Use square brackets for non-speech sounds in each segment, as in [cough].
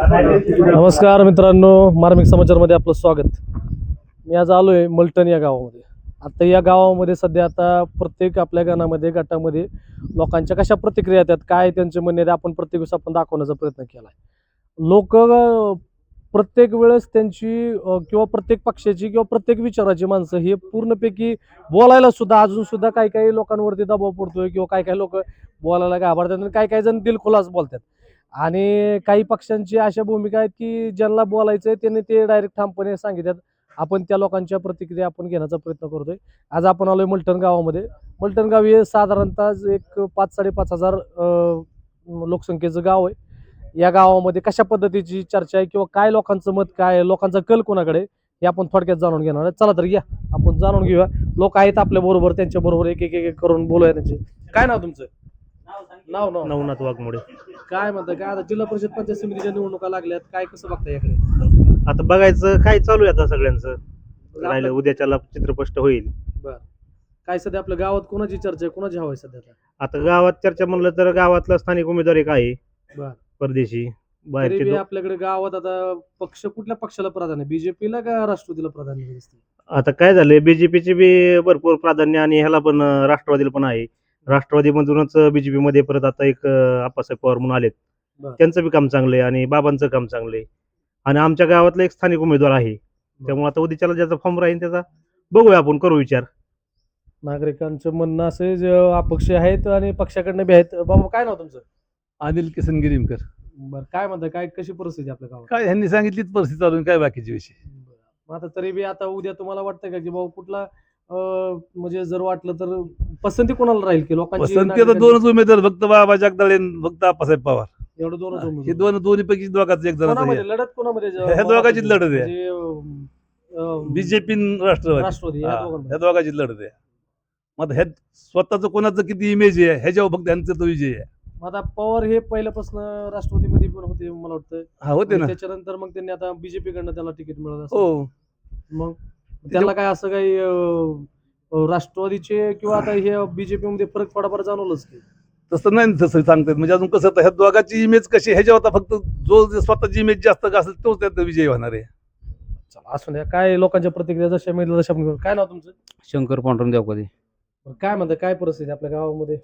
नमस्कार मित्रांनो मार्मिक समाचारमध्ये आपलं स्वागत. मी आज आलो आहे मलटण या गावामध्ये. आता या गावामध्ये सध्या आता प्रत्येक आपल्या गाण्यामध्ये गटामध्ये लोकांच्या कशा प्रतिक्रिया येतात काय त्यांचे म्हणणे आहेत, आपण प्रत्येक वेळेस आपण दाखवण्याचा प्रयत्न केला आहे लोक प्रत्येक वेळेस त्यांची किंवा प्रत्येक पक्षाची किंवा प्रत्येक विचाराची माणसं हे पूर्णपैकी बोलायला सुद्धा अजून सुद्धा काही काही लोकांवरती दबाव पडतोय किंवा काही काही लोक बोलायला घाबरतात आणि काही काही जण दिलखुलास बोलतात. आणि काही पक्षांची अशा भूमिका आहेत की ज्यांना बोलायचं आहे त्यांनी ते डायरेक्ट ठामपणे सांगितल्यात. आपण त्या लोकांच्या प्रतिक्रिया आपण घेण्याचा प्रयत्न करतोय. आज आपण आलोय मलटण गावामध्ये. मलटण गाव हे साधारणतः एक पाच साडेपाच हजार लोकसंख्येचं गाव आहे. या गावामध्ये कशा पद्धतीची चर्चा आहे किंवा काय लोकांचं मत काय आहे लोकांचा कल कोणाकडे हे आपण थोडक्यात जाणून घेणार आहे. चला तर या आपण जाणून घेऊया. लोक आहेत आपल्या बरोबर त्यांच्या बरोबर एक एक एक करून बोलूया त्यांचे. काय नाव तुमचं? नाव नाव. नवनाथ वाघमोडे. काय म्हणता काय आता जिल्हा परिषद पंचायत समितीच्या निवडणुका लागल्यात? काय कसं बघता याकडे? आता बघायचं काय चालू आहे आता सगळ्यांचं? राहिलं उद्याच्याला चित्र स्पष्ट होईल काय सध्या आपल्या गावात कोणाची चर्चा आहे? कोणाची हवा आहे सध्या आता? आता गावात चर्चा म्हणलं तर गावातला स्थानिक उमेदवार एक आहे. बर. परदेशी तरी बाहेरचे बी दो- आपल्याकडे गावात आता पक्ष कुठल्या पक्षाला प्राधान्य? बीजेपीला का राष्ट्रवादीला प्राधान्य दिसते आता काय झालंय? बीजेपीचे बी भरपूर प्राधान्य आणि ह्याला पण अं, राष्ट्रवादीला पण आहे. राष्ट्रवादी मधूनच बीजेपी मध्ये परत आता एक आप्पासाहेब पवार म्हणून आलेत. त्यांचं बी काम चांगलं आहे आणि बाबांचं काम चांगलं आहे. आणि आमच्या गावातला एक स्थानिक उमेदवार आहे. त्यामुळे आता उद्याच्याला ज्याचा फॉर्म राहील त्याचा बघूया आपण करू विचार. नागरिकांचं म्हणणं असे जे अपक्ष आहेत आणि पक्षाकडनं बी आहेत. बाबा काय नाव तुमचं? अनिल किसन गिरीमकर. बरं काय म्हणता काय कशी परिस्थिती आपल्या गावात? काय ह्यांनी सांगितलीच परिस्थिती चालू आहे, काय बाकीचे विषय. मग आता तरी बी आता उद्या तुम्हाला वाटतं का की बाबा कुठला म्हणजे जर वाटलं तर पसंती कोणाला राहील की लोकांची पसंती आता दोनच उमेदवार फक्त बाबा जगदाळे आणि फक्त आप्पासाहेब पवार. एवढं दोनच हे उमेदवार. दोन दोन्ही पैकी दोघांचं एक कोणामध्ये? जण लढत कोणामध्ये ज- ह्या दोघांचीच लढत आहे. म्हणजे, अं, बीजेपी राष्ट्रवादी. राष्ट्रवादी या हा, दोघांमध्ये. ह्या दोघांचीच लढत आहे. मग ह्या स्वतःच कोणाचं किती इमेज आहे ह्याच्यावर फक्त त्यांचा तो विजय आहे. मग आता पवार हे पहिल्यापासून राष्ट्रवादीमध्ये पण होते मला वाटतं. हा होते आणि ना. त्याच्यानंतर मग त्यांनी आता बीजेपी कडनं त्याला तिकीट मिळालं असेल. हो. मग? त्याला काय असं काही राष्ट्रवादीचे किंवा आता हे बीजेपी मध्ये फरक थोडाफार जाणवलंच की? तसं नाही तसं सांगतात. म्हणजे अजून कसं ह्या दोघांची इमेज कशी ह्याच्यावर आता फक्त जो जे स्वतःची इमेज जास्त असेल तोच त्यात विजय होणार आहे. चला असू द्या. काय लोकांच्या प्रतिक्रिया जशा मिळतील तशा. काय नाव तुमचं? शंकर पांडुरंग देवकते काय म्हणता? काय परिस्थिती आपल्या गावामध्ये?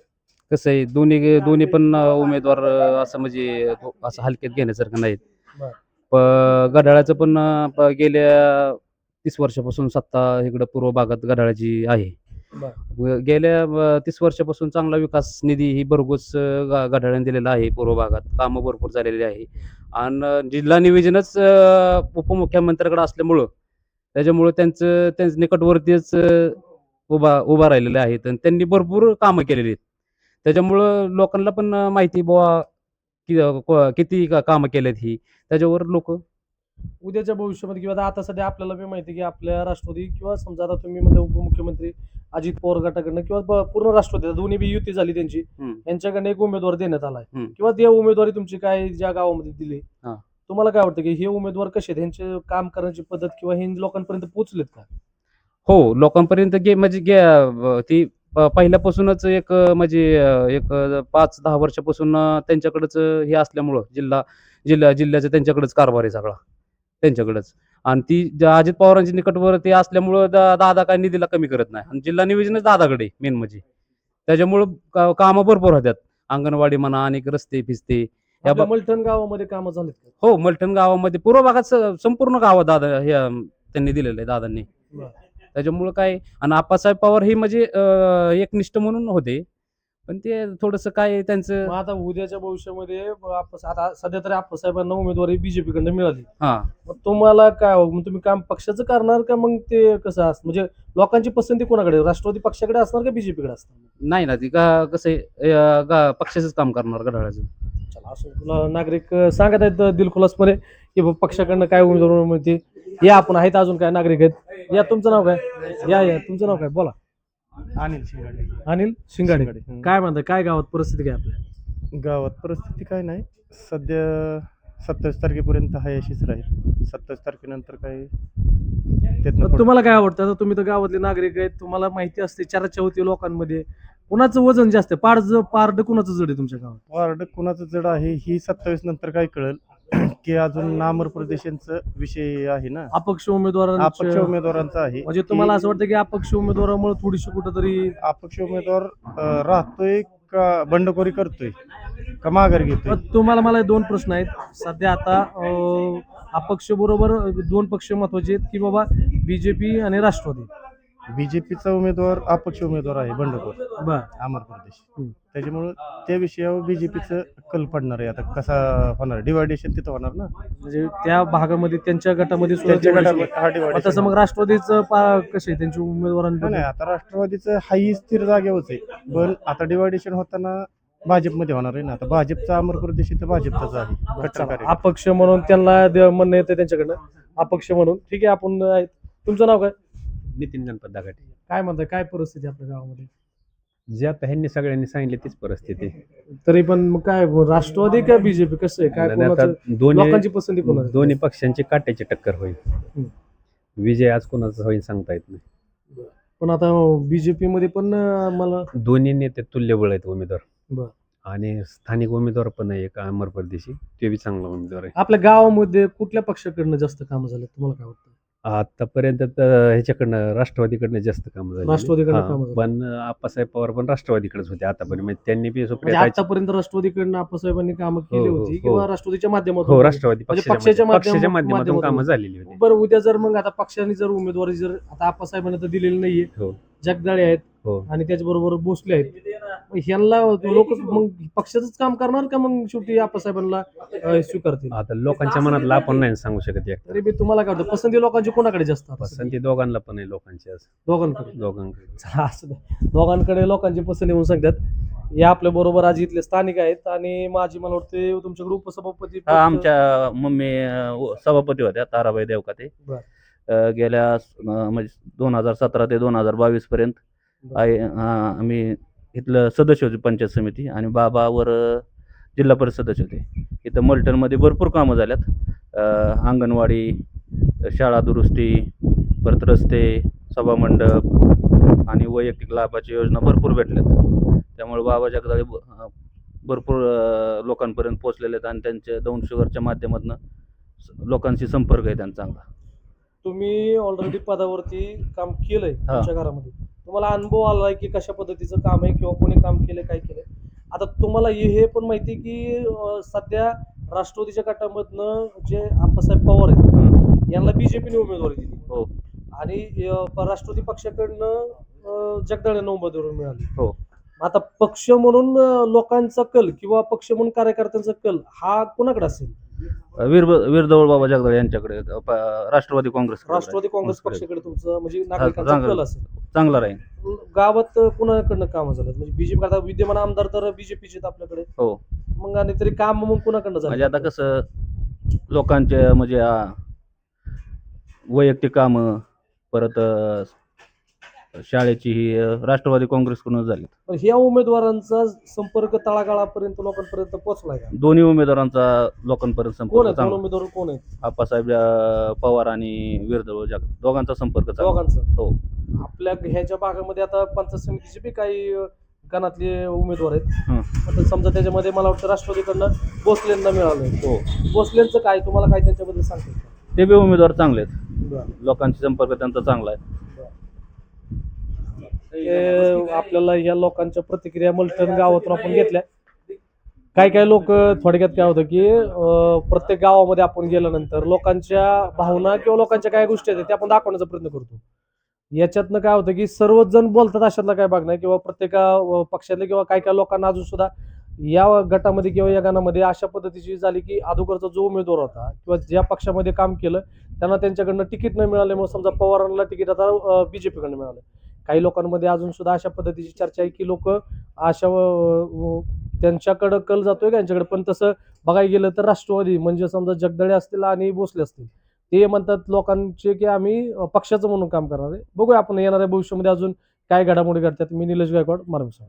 कसं आहे? दोन्ही दोन्ही पण अं, उमेदवार अं, असं म्हणजे असं हलक्यात घेण्यासारखं नाहीत. बरं. प- गडाळ्याचं पण अं, प- गेल्या तीस वर्षापासून सत्ता इकडं पूर्व भागात गडाळ्याची आहे. व- गेल्या अं, तीस वर्षापासून चांगला विकास निधी ही भरघोस अं, ग- गडाळ्याने दिलेला आहे पूर्व भागात. कामं भरपूर झालेली आहे. आणि जिल्हा नियोजनच अं, उपमुख्यमंत्र्याकडे असल्यामुळं त्याच्यामुळं त्यांचं त्यांचं निकटवर्तीच अं, उभा उभा राहिलेले आहेत आणि त्यांनी भरपूर कामं केलेली आहेत. त्याच्यामुळं लोकांना पण अं, माहिती बुवा कि क- किती का- कामं केलेत ही. त्याच्यावर लोक उद्याच्या भविष्यामध्ये किंवा आता सध्या आपल्याला बी माहिती की आपल्या राष्ट्रवादी किंवा समजा आता तुम्ही म्हणजे उपमुख्यमंत्री अजित पवार गटाकडनं किंवा पूर्ण राष्ट्रवादी दोन्ही बी युती झाली त्यांची. यांच्याकडनं एक उमेदवार देण्यात आलाय हम्म. किंवा त्या उमेदवारी तुमची काय ज्या गावामध्ये दिली. तुम्हाला काय वाटतं की हे उमेदवार कसे आहेत यांचे काम करण्याची पद्धत किंवा हे लोकांपर्यंत पोहोचलेत का हो लोकांपर्यंत गे म्हणजे गे ती पहिल्यापासूनच एक म्हणजे एक पाच दहा वर्षापासून त्यांच्याकडेच हे असल्यामुळं जिल्हा जिल्हा जिल्ह्याचं त्यांच्याकडेच कारभार आहे सगळा त्यांच्याकडेच. आणि ती अजित पवारांची निकटवर ते असल्यामुळं दादा काय निधीला कमी करत नाही. आणि जिल्हा नियोजनच दादाकडे मेन म्हणजे. त्याच्यामुळं कामं भरपूर होत्यात. अंगणवाडी म्हणा आणि रस्ते फिस्ते या मलठण गावामध्ये कामं झालीत हो मलठण गावामध्ये पूर्व भागात संपूर्ण गावात दादा हे त्यांनी दिलेलं आहे दादांनी. त्याच्यामुळं काय आणि आप्पासाहेब पवार हे म्हणजे एकनिष्ठ म्हणून होते. पण ते थोडस काय त्यांचं मग आता उद्याच्या भविष्यामध्ये आता सध्या तरी आप्पासाहेबांना उमेदवारी बीजेपी कडनं मिळाली. हा. मग तुम्हाला काय हो- मग तुम्ही काम पक्षाचं करणार का मग ते कसं असं म्हणजे लोकांची पसंती कोणाकडे? राष्ट्रवादी पक्षाकडे असणार का बीजेपी कडे असणार? नाही ना ती का कसं आहे, अं, गा- पक्षाचंच काम करणार गढाळाचं चला असं तुला नागरिक अं, सांगत आहेत दिलखुलासपणे की बाबा पक्षाकडनं काय उमेदवार मिळते या आपण आहेत अजून काय नागरिक आहेत? या तुमचं नाव काय? या या तुमचं नाव काय? बोला. अनिल शिंगाडे. अनिल शिंगाडे. काय म्हणता काय गावात परिस्थिती काय आपल्या? गावात परिस्थिती काय नाही. सध्या सत्तावीस तारखेपर्यंत हाय अशीच राहील. सत्तावीस तारखेनंतर काय त्यातनं मग पुढं- तुम्हाला काय आवडतं? आता तुम्ही तर गावातले नागरिक आहेत तुम्हाला माहिती असते चर्चा होती लोकांमध्ये. कुणाचं वजन जास्त आहे? पारड कुणाचं जड आहे तुमच्या गावात? वार्ड कुणाचं जड आहे ही सत्तावीस नंतर काय कळेल. [clears throat] की अजून नामर प्रदेशांचा विषय आहे ना. अपक्ष अपक्ष उमेदवारांचा आहे म्हणजे तुम्हाला असं वाटतं की अपक्ष उमेदवारामुळे थोडीशी कुठंतरी अपक्ष उमेदवार अं, राहतोय का बंडखोरी करतोय? का माघार घेतोय? तुम्हाला मला दोन प्रश्न आहेत. सध्या आता अं, अपक्ष बरोबर दोन पक्ष महत्त्वाचे आहेत की बाबा बीजेपी आणि राष्ट्रवादी? बीजेपीचा उमेदवार अपक्ष उमेदवार आहे बंडखोर. बर. अमर प्रदेश. हम्म. त्याच्यामुळं त्या विषयावर बीजेपीचं कल पडणार आहे. आता कसा होणार? डिवायडेशन तिथं होणार ना? म्हणजे त्या भागामध्ये त्यांच्या गटामध्ये सुद्धा त्यांच्या तेवढीशी- गटामध्ये. हा मग dividation. तसं मग राष्ट्रवादीचं पा कसे त्यांच्या नाही, उमेदवारांना नाही आता राष्ट्रवादीचं हाही स्थिर जागेवरच आहे. पण आता डिवायडेशन होताना भाजपमध्ये होणार आहे ना? आता भाजपचा अमर प्रदेश इथं भाजपचाच आहे. कट्टर कार्यकर्ता. अपक्ष म्हणून त्यांना दे- म्हणणं येतं त्यांच्याकडनं. अपक्ष म्हणून. ठीक आहे आपण आहेत. तुमचं नाव काय? नितीन गणपत दागाटे काय म्हणताय काय परिस्थिती आपल्या गावामध्ये? जे आता ह्यांनी सगळ्यांनी सांगितले तीच परिस्थिती तरी पण मग काय राष्ट्रवादी का बीजेपी कसं आहे? काय आणि आता कोणाचं दोन्ही लोकांची पसंती कोणाची? दोन्ही पक्षांची काट्याची टक्कर होईल. विजय आज कोणाचा होईल सांगता येत नाही. पण आता बीजेपी मध्ये पण अं, मला दोन्ही नेते तुल्यबळ आहेत उमेदवार. बर. आणि स्थानिक उमेदवार पण आहे एक अमर परदेशी. ते बी चांगला उमेदवार आहे. आपल्या गावामध्ये कुठल्या पक्षाकडनं जास्त कामं झाले तुम्हाला काय वाटतं? आतापर्यंत तर ह्याच्याकडनं राष्ट्रवादीकडनं जास्त काम झाली राष्ट्रवादीकडनं कामं झाली. पण आप्पासाहेब पवार पण राष्ट्रवादीकडेच होते आतापर्यंत म्हणजे त्यांनी बी म्हणजे आतापर्यंत राष्ट्रवादीकडनं आप्पासाहेबांनी कामं केली हो, हो, होती हो. किंवा राष्ट्रवादीच्या माध्यमातून हो राष्ट्रवादी म्हणजे पक्षाच्या पक्षाच्या माध्यम- पक्षाच्या माध्यम- माध्यमातून कामं. झालेली होती बरं उद्या जर मग आता पक्षाने जर उमेदवारी जर आता आप्पासाहेबांना तर दिलेली नाहीये हो. जगदाळे आहेत हो आणि त्याचबरोबर भोसले आहेत ह्यांना लोक मग पक्षाचंच काम करणार का मग शेवटी आप्पासाहेबांना अं, स्वीकारतील आता लोकांच्या मनातलं आपण नाही सांगू शकत एक तरी मी तुम्हाला काय वाटतं पसंती लोकांची कोणाकडे जास्त आहे? पसंती दोघांना पण आहे लोकांची आज दोघांकडे दोघांकडे चला असं नाही. दोघांकडे लोकांची पसंती म्हणून सांगतात या आपल्या बरोबर आज इथले स्थानिक आहेत आणि माझी मला वाटते तुमच्याकडे उपसभापती हा, आमच्या मम्मी अं, व- सभापती होत्या ताराबाई देवकाते बर. अं, गेल्या अं, म्हणजे दोन हजार सतरा ते दोन हजार बावीस पर्यंत बर. आहे अं, आम्ही इथलं सदस्य होते पंचायत समिती आणि बाबावर जिल्हा परिषद सदस्य होते. इथं मल्टनमध्ये भरपूर कामं झाल्यात. अंगणवाडी शाळा दुरुस्ती परत रस्ते सभामंडप आणि वैयक्तिक लाभाची योजना भरपूर भेटल्यात. त्यामुळे बाबा जगदाळे भरपूर लोकांपर्यंत पोहोचलेले आहेत आणि त्यांच्या दौंड शुगरच्या माध्यमातून लोकांशी संपर्क आहे त्यांचा चांगला. तुम्ही ऑलरेडी पदावरती काम केलंय. तुमच्या घरामध्ये. तुम्हाला अनुभव आलाय की कशा पद्धतीचं काम आहे किंवा कोणी काम केलंय काय केलंय? आता तुम्हाला हे पण माहिती आहे की सध्या राष्ट्रवादीच्या गटामधनं जे आप्पासाहेब पवार आहेत यांना बीजेपीने उमेदवारी दिली. हो. आणि राष्ट्रवादी पक्षाकडनं अं, जगदाळ्यांना उमेदवारी मिळाली. हो. आता पक्ष म्हणून लोकांचा कल किंवा पक्ष म्हणून कार्यकर्त्यांचा कल हा कोणाकडे असेल? वीर वीरदवळ बाबा जगदाळे यांच्याकडे प- राष्ट्रवादी काँग्रेस राष्ट्रवादी काँग्रेस. पक्षाकडे तुमचं म्हणजे नागरिकांचा चांगलं. कल असेल चांगला राहील गावात कुणाकडनं काम झालं म्हणजे बीजेपी आता विद्यमान आमदार तर बीजेपीचे आपल्याकडे हो. मग आणि तरी काम मग कुणाकडनं झालं म्हणजे आता कसं लोकांचे म्हणजे वैयक्तिक कामं परत अं, शाळेची ही अं, राष्ट्रवादी काँग्रेसकडून झाली पण ह्या उमेदवारांचा संपर्क तळागाळापर्यंत लोकांपर्यंत पोहोचलाय का? दोन्ही उमेदवारांचा लोकांपर्यंत कोण संपर्क आहेत दोन चांगला उमेदवार कोण आहेत? आप्पासाहेब अं, पवार आणि वीरदवळ जगदाळे दोघांचा संपर्क चांगला. दोघांचं? हो. आपल्या ह्याच्या भागामध्ये आता पंचायत समितीचे बी काही अं, गणातले उमेदवार आहेत. आता समजा त्याच्यामध्ये मला वाटतं राष्ट्रवादीकडनं भोसलेंना मिळालंय. हो. भोसलेंचं काय? तुम्हाला काय त्यांच्याबद्दल सांगता? ते बी उमेदवार चांगले आहेत. लोकांशी संपर्क त्यांचा चांगला आहे. आपल्याला या लोकांच्या प्रतिक्रिया मलटण गावातून आपण घेतल्या. काही काही लोक थोडक्यात काय होतं की प्रत्येक गावामध्ये आपण गेल्यानंतर लोकांच्या भावना किंवा लोकांच्या काय गोष्टी आहेत त्या आपण दाखवण्याचा प्रयत्न करतो. याच्यातनं काय होतं की सर्वच जण बोलतात अशातला काय भाग नाही किंवा प्रत्येक पक्षातले किंवा काही काही लोकांना अजून सुद्धा या गटामध्ये किंवा या गणामध्ये अशा पद्धतीची झाली की अगोदरचा जो उमेदवार होता किंवा ज्या पक्षामध्ये काम केलं त्यांना त्यांच्याकडनं तिकीट न मिळाल्यामुळे समजा पवारांना तिकीट आता बीजेपीकडनं मिळालं. काही लोकांमध्ये अजून सुद्धा अशा पद्धतीची चर्चा आहे की लोक अशा त्यांच्याकडं कल जातोय का यांच्याकडे? पण तसं बघायला गेलं तर राष्ट्रवादी म्हणजे समजा जगदळे असतील आणि भोसले असतील ते म्हणतात लोकांचे की आम्ही पक्षाचं म्हणून काम करणार आहे. बघूया आपण येणाऱ्या भविष्यामध्ये अजून काय घडामोडी घडतात. मी निलेश गायकवाड मार्गदर्शन